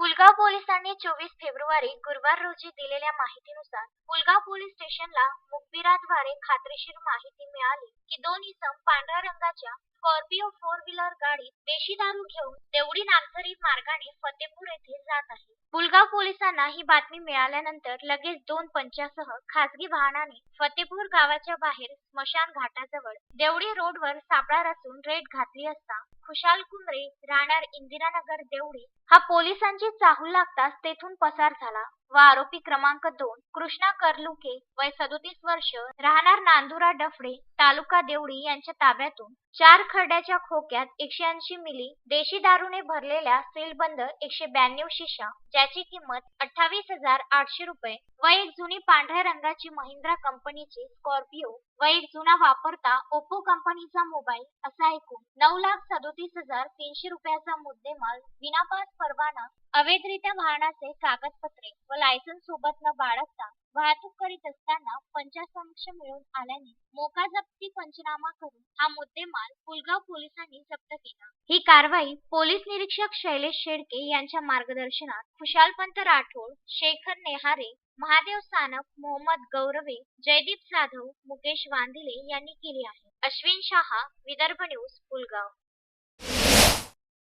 पुलगाव पोलिसांनी चोवीस फेब्रुवारी गुरुवार रोजी दिलेल्या माहितीनुसार पुलगाव पोलीस स्टेशनला मुखबिराद्वारे खात्रीशीर माहिती मिळाली की दोन इसम पांढऱ्या रंगाच्या स्कॉर्पिओ फोर व्हीलर गाडीत देशी दारू घेऊन देवडी नागझरी मार्गाने फतेपूर येथे जात आहे. पुलगाव पोलिसांना ही बातमी मिळाल्यानंतर लगेच दोन पंचासह खासगी वाहनाने फतेपूर गावाच्या बाहेर स्मशान घाटाजवळ देवडी रोडवर सापळा रचून रेड घातली असता खुशाल कुंद्रे राहणार इंदिरानगर देवडी हा पोलिसांची चाहूल लागताच तेथून पसार झाला. व आरोपी क्रमांक दोन कृष्णा करलुके वय सदोतीस वर्ष राहणार नांदुरा डफडे तालुका देवडी यांच्या ताब्यातून चार खरड्याच्या खोक्यात एकशे ऐंशी मिली देशी दारूने भरलेल्या सीलबंद एकशे ब्याण्णव शिशा ज्याची किंमत अठ्ठावीस हजार आठशे रुपये व एक जुनी पांढऱ्या रंगाची महिंद्रा कंपनीची स्कॉर्पिओ व एक जुना वापरता ओप्पो कंपनीचा मोबाईल असा एकूण नऊ लाख सदोतीस हजार तीनशे रुपयाचा मुद्देमाल विनापास परवाना अवैधरित्या वाहनाचे कागदपत्रे व लायसन्स सोबत न बाळगता वाहतूक करीत असताना पंचासमक्ष मिळून आल्याने मोका जप्ती पंचनामा करून हा मुद्देमाल पुलगाव पोलिसांनी जप्त केला. ही कारवाई पोलीस निरीक्षक शैलेश शेडके यांच्या मार्गदर्शनात खुशालपंत राठोड शेखर नेहारे महादेव सानप मोहम्मद गौरवे जयदीप जाधव मुकेश वांदिले यांनी केली आहे. अश्विन शहा विदर्भ न्यूज पुलगाव